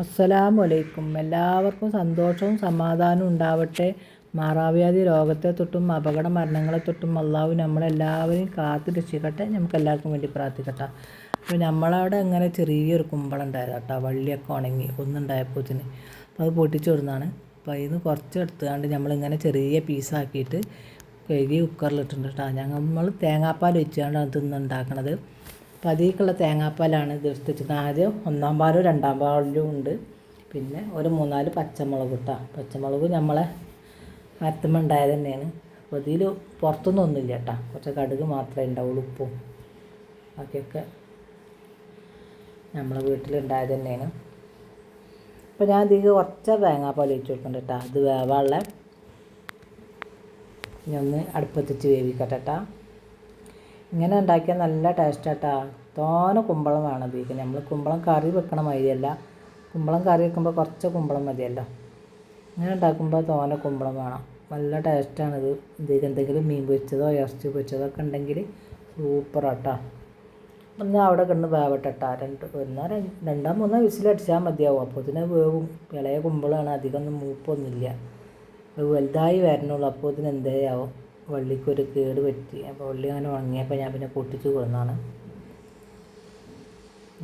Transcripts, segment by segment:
അസ്സലാമു അലൈക്കും എല്ലാവർക്കും സന്തോഷവും സമാധാനവും ഉണ്ടാവട്ടെ. മാറാവ്യാധി രോഗത്തെ തൊട്ടും അപകട മരണങ്ങളെ തൊട്ടും അള്ളാഹു നമ്മളെല്ലാവരെയും കാത്തു രക്ഷിക്കട്ടെ. നമുക്ക് എല്ലാവർക്കും വേണ്ടി പ്രാർത്ഥിക്കട്ടെ. അപ്പോൾ നമ്മളവിടെ അങ്ങനെ ചെറിയൊരു കുമ്പളം ഉണ്ടായത് കേട്ടോ. വള്ളിയൊക്കെ ഉണങ്ങി ഒന്നുണ്ടായപ്പോത്തിന്. അപ്പോൾ അത് പൊട്ടിച്ചു വിടുന്നതാണ് അപ്പോൾ അതിൽ നിന്ന് കുറച്ച് എടുത്തുകൊണ്ട് നമ്മളിങ്ങനെ ചെറിയ പീസാക്കിയിട്ട് കഴുകി കുക്കറിലിട്ടുണ്ട് കേട്ടോ. നമ്മൾ തേങ്ങാപ്പാൽ വെച്ചുകൊണ്ടാണ് തിന്നുണ്ടാക്കണത് അപ്പോൾ അതിലേക്കുള്ള തേങ്ങാപ്പാലാണ് ഇത് വെച്ചിട്ട് ആദ്യം ഒന്നാം പാലും രണ്ടാം പാലും ഉണ്ട്. പിന്നെ ഒരു മൂന്നാൽ പച്ചമുളക് ഇട്ടാ. പച്ചമുളക് നമ്മളെ മരത്തുമ്മ ഉണ്ടായത് തന്നെയാണ്. അപ്പോൾ ഇതിൽ പുറത്തൊന്നും ഒന്നുമില്ല കേട്ടോ. കുറച്ച് കടുക് മാത്രമേ ഉണ്ടാവുള്ളൂ ഉപ്പും ബാക്കിയൊക്കെ നമ്മളെ വീട്ടിലുണ്ടായത് തന്നെയാണ്. അപ്പോൾ ഞാൻ ഇതിലേക്ക് കുറച്ച് തേങ്ങാപ്പാൽ ഒഴിച്ച് കൊടുക്കണ്ട കേട്ടോ. അത് വേവാനുള്ള. ഇനി ഒന്ന് അടുപ്പത്തിച്ച് വേവിക്കട്ടെ കേട്ടോ. ഇങ്ങനെ ഉണ്ടാക്കിയാൽ നല്ല ടേസ്റ്റാട്ടാ തോന കുമ്പളം വേണം ഇതിലേക്ക് നമ്മൾ കുമ്പളം കറി വെക്കണ മാതിരിയല്ല. കുമ്പളം കറി വെക്കുമ്പോൾ കുറച്ച് കുമ്പളം മതിയല്ലോ. ഇങ്ങനെ ഉണ്ടാക്കുമ്പോൾ തോനെ കുമ്പളം വേണം. നല്ല ടേസ്റ്റാണിത് ഇതിലേക്ക് എന്തെങ്കിലും മീൻ പൊരിച്ചതോ ഇറച്ചി പൊരിച്ചതോ ഒക്കെ ഉണ്ടെങ്കിൽ സൂപ്പറാട്ടോ ഒന്ന് അവിടെ കിടന്ന് വേവട്ടെട്ടാ. രണ്ട് ഒന്നോ രണ്ടോ മൂന്നോ വിസിലടിച്ചാൽ മതിയാവും. അപ്പോൾ ഇതിനെ വേവും. ഇളയ കുമ്പളമാണ് അധികം ഒന്നും മൂപ്പൊന്നുമില്ല. വലുതായി വരണുള്ളൂ. അപ്പോൾ ഇതിന് എന്തേയാവും വള്ളിക്കൊരു കേട് പറ്റി. അപ്പോൾ വള്ളി അങ്ങനെ ഉണങ്ങിയപ്പോൾ ഞാൻ പിന്നെ പൊട്ടിച്ച് കൊടുന്നാണ്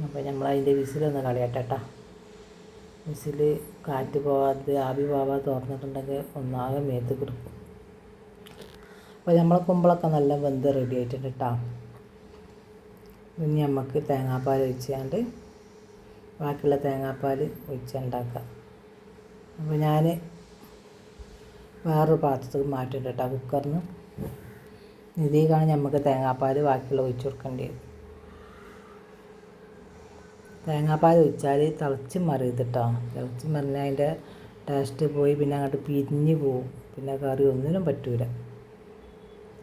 അപ്പോൾ നമ്മൾ അതിന്റെ വിസിലൊന്ന് കളയട്ടെട്ടാ. വിസിൽ കാറ്റ് പോവാതെ ആവി പോവാതെ തുറന്നിട്ടുണ്ടെങ്കിൽ ഒന്നാകെ മേത്ത് കൊടുക്കും അപ്പോൾ നമ്മളെ കുമ്പളൊക്കെ നല്ല വെന്ത് റെഡി ആയിട്ടുണ്ട് കേട്ടോ ഇനി നമുക്ക് തേങ്ങാപ്പാൽ ഒഴിച്ചാണ്ട് ബാക്കിയുള്ള തേങ്ങാപ്പാൽ ഒഴിച്ചുണ്ടാക്കാം അപ്പോൾ ഞാൻ വേറൊരു പാത്രത്തിൽ മാറ്റുന്നുണ്ട് കേട്ടോ കുക്കറിന് ഇതിലേക്കാണ് നമുക്ക് തേങ്ങാപ്പാൽ ബാക്കിയുള്ള ഒഴിച്ച് കൊടുക്കേണ്ടത് തേങ്ങാപ്പാൽ ഒഴിച്ചാൽ തിളച്ച് മറിയത് കേട്ടോ തിളച്ച് മറിഞ്ഞാൽ അതിന്റെ ടേസ്റ്റ് പോയി പിന്നെ അങ്ങോട്ട് പിരിഞ്ഞ് പോവും. പിന്നെ കറി ഒന്നിനും പറ്റൂല.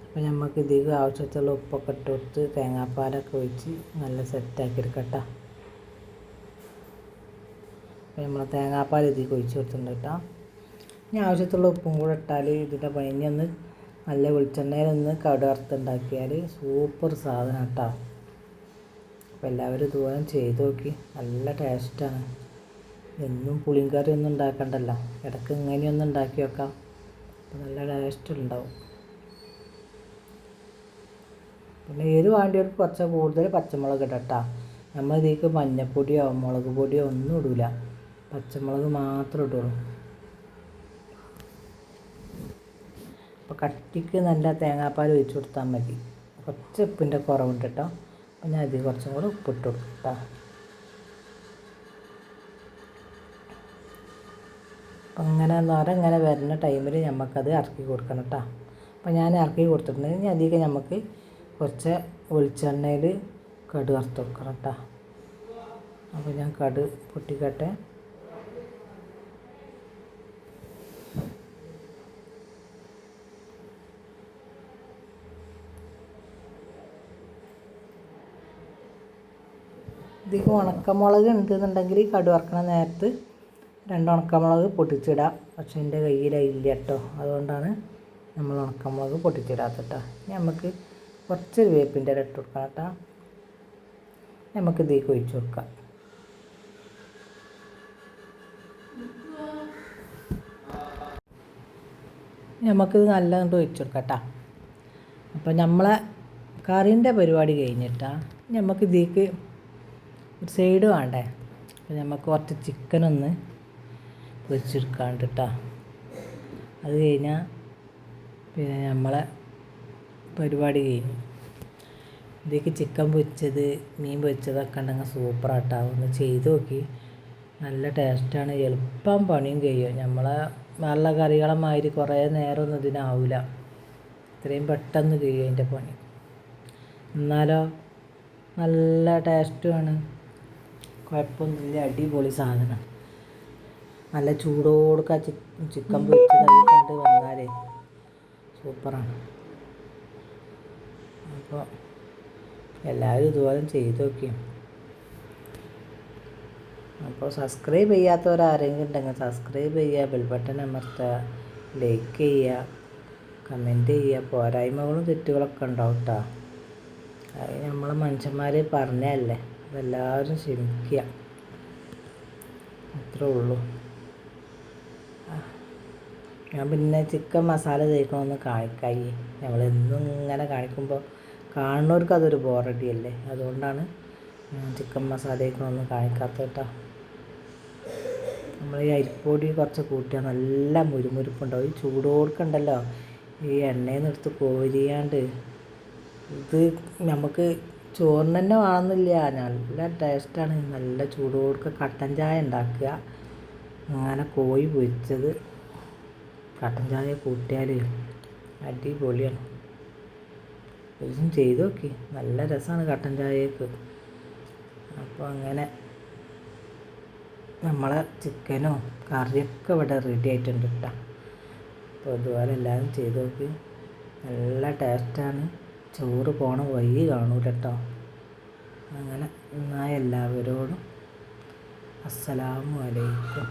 അപ്പോൾ നമുക്ക് ഇതിലേക്ക് ആവശ്യത്തുള്ള ഉപ്പൊക്കെ ഇട്ട് കൊടുത്ത് തേങ്ങാപ്പാലൊക്കെ ഒഴിച്ച് നല്ല സെറ്റാക്കി എടുക്കട്ടോ. അപ്പോൾ നമ്മൾ തേങ്ങാപ്പാൽ ഇതിലേക്ക് ഒഴിച്ച് കൊടുത്തിട്ടുണ്ട് കേട്ടോ. ഇനി ആവശ്യത്തുള്ള ഉപ്പും കൂടെ ഇട്ടാൽ ഇതിന്റെ പനി ഒന്ന് നല്ല വെളിച്ചെണ്ണയിലൊന്ന് കടുവറുത്തുണ്ടാക്കിയാൽ സൂപ്പർ സാധനം കേട്ടോ അപ്പോൾ എല്ലാവരും ഇതുപോലെ ചെയ്ത് നോക്കി. നല്ല ടേസ്റ്റാണ് എന്നും പുളിയും കറി ഒന്നും ഉണ്ടാക്കണ്ടല്ലോ. ഇടയ്ക്ക് ഇങ്ങനെയൊന്നും ഉണ്ടാക്കി വെക്കാം അപ്പോൾ നല്ല ടേസ്റ്റ് ഉണ്ടാവും. പിന്നെ ഏത് വേണ്ടിയവർക്ക് കുറച്ച് കൂടുതൽ പച്ചമുളക് ഇടട്ടാ നമ്മൾ ഇതിലേക്ക് മഞ്ഞപ്പൊടിയോ മുളക് പൊടിയോ ഒന്നും ഇടില്ല പച്ചമുളക് മാത്രം ഇടുള്ളൂ. അപ്പോൾ കട്ടിക്ക് നല്ല തേങ്ങാപ്പാൽ ഒഴിച്ച് കൊടുത്താൽ മതി. കുറച്ച് ഉപ്പിന്റെ കുറവുണ്ട് കേട്ടോ അപ്പോൾ ഞാൻ അതിൽ കുറച്ചും കൂടെ ഉപ്പിട്ട് കൊടുക്കും. അപ്പം അങ്ങനെ നോര ഇങ്ങനെ വരുന്ന ടൈമിൽ നമുക്കത് ഇറക്കി കൊടുക്കണം കേട്ടോ അപ്പോൾ ഞാൻ ഇറക്കി കൊടുത്തിട്ടുണ്ടെങ്കിൽ അധികം നമുക്ക് കുറച്ച് വെളിച്ചെണ്ണയിൽ കടുക് വറുത്ത് കൊടുക്കണം കേട്ടോ അപ്പോൾ ഞാൻ കടുക് പൊട്ടിക്കട്ടെ. ഇതിലേക്ക് ഉണക്കമുളക് ഉണ്ടെന്നുണ്ടെങ്കിൽ എന്നുണ്ടെങ്കിൽ കടുവറക്കണ നേരത്ത് രണ്ട് ഉണക്കമുളക് പൊട്ടിച്ചിടാം. പക്ഷെ എന്റെ കയ്യിലില്ല കേട്ടോ. അതുകൊണ്ടാണ് നമ്മൾ ഉണക്കമുളക് പൊട്ടിച്ചിടാത്തത് കേട്ടോ. ഇനി നമുക്ക് കുറച്ച് വേപ്പിന്റെ ഇട്ട് കൊടുക്കാം കേട്ടോ. നമുക്ക് ഇതിൽ ഒഴിച്ച് കൊടുക്കാം. നമുക്കിത് നല്ല കൊണ്ട് ഒഴിച്ച് കൊടുക്കാം കേട്ടോ. അപ്പോൾ നമ്മളെ കറീന്റെ പരിപാടി കഴിഞ്ഞിട്ടാണ് നമുക്ക് ഇതിലേക്ക് ഒരു സൈഡ് വേണ്ടേ? അപ്പോൾ നമുക്ക് കുറച്ച് ചിക്കനൊന്ന് പൊരിച്ചെടുക്കാണ്ട് കേട്ടോ അത് കഴിഞ്ഞാൽ പിന്നെ നമ്മളെ പരിപാടി കഴിഞ്ഞു. ഇതിലേക്ക് ചിക്കൻ പൊരിച്ചത് മീൻ പൊരിച്ചതൊക്കെ ഉണ്ടെങ്കിൽ സൂപ്പറാട്ടോ. ഒന്ന് ചെയ്ത് നോക്കി. നല്ല ടേസ്റ്റാണ് എളുപ്പം പണിയും കഴിയും. നമ്മളെ നല്ല കറികളെ മാതിരി കുറേ നേരമൊന്നും ഇതിനാവില്ല ഇത്രയും പെട്ടെന്ന് കഴിയും അതിന്റെ പണി. എന്നാലോ? നല്ല ടേസ്റ്റുമാണ് കുഴപ്പമൊന്നുമില്ല. അടിപൊളി സാധനം. നല്ല ചൂടോടുക്ക ചിക്കൻ പൊരിച്ച് കഴിക്കാണ്ട് വന്നാലേ സൂപ്പറാണ്. അപ്പോൾ എല്ലാവരും ഇതുപോലെ ചെയ്ത് നോക്കിയും അപ്പോൾ സബ്സ്ക്രൈബ് ചെയ്യാത്തവരാരെങ്കിലും ഉണ്ടെങ്കിൽ സബ്സ്ക്രൈബ് ചെയ്യുക ബെൽ ബട്ടൺ അമർത്തുക ലൈക്ക് ചെയ്യുക കമന്റ് ചെയ്യുക. പോരായ്മകളും തെറ്റുകളൊക്കെ ഉണ്ടാവും കേട്ടോ അത് നമ്മളെ മനുഷ്യന്മാർ പറഞ്ഞതല്ലേ. അതെല്ലാവരും ക്ഷമിക്കുക അത്രേ ഉള്ളൂ. ഞാൻ പിന്നെ ചിക്കൻ മസാല തേക്കണമെന്ന് കാണിക്കായി നമ്മളെന്നും ഇങ്ങനെ കാണിക്കുമ്പോൾ കാണുന്നവർക്ക് അതൊരു ബോറടിയല്ലേ അതുകൊണ്ടാണ് ഞാൻ ചിക്കൻ മസാല തേക്കണമെന്ന് കാണിക്കാത്ത കേട്ടോ നമ്മൾ ഈ അരിപ്പൊടി കുറച്ച് കൂട്ടിയാൽ നല്ല മുരുമുരുപ്പുണ്ടാവും. ഈ ചൂടോടുക്കുണ്ടല്ലോ. ഈ എണ്ണയിൽ നിന്ന് എടുത്ത് കോരിയാണ്ട് ഇത് നമുക്ക് ചോറിന് തന്നെ വേണമെന്നില്ല. നല്ല ടേസ്റ്റാണ് നല്ല ചൂടോടുക്ക കട്ടൻ ചായ ഉണ്ടാക്കുക. അങ്ങനെ കോഴി പൊരിച്ചത്. കട്ടൻ ചായ കൂട്ടിയാൽ അടിപൊളിയാണ്. ഇതും ചെയ്ത് നോക്കി. നല്ല രസമാണ് കട്ടൻ ചായക്ക് അപ്പോൾ അങ്ങനെ നമ്മളെ ചിക്കനോ കറിയൊക്കെ ഇവിടെ റെഡി ആയിട്ടുണ്ട് കേട്ടോ അപ്പോൾ ഇതുപോലെ എല്ലാവരും ചെയ്ത് നോക്കി. നല്ല ടേസ്റ്റാണ് ചോറ് പോണ വഴി കാണൂല കേട്ടോ അങ്ങനെ എന്നാൽ എല്ലാവരോടും അസ്സലാമു അലൈക്കും.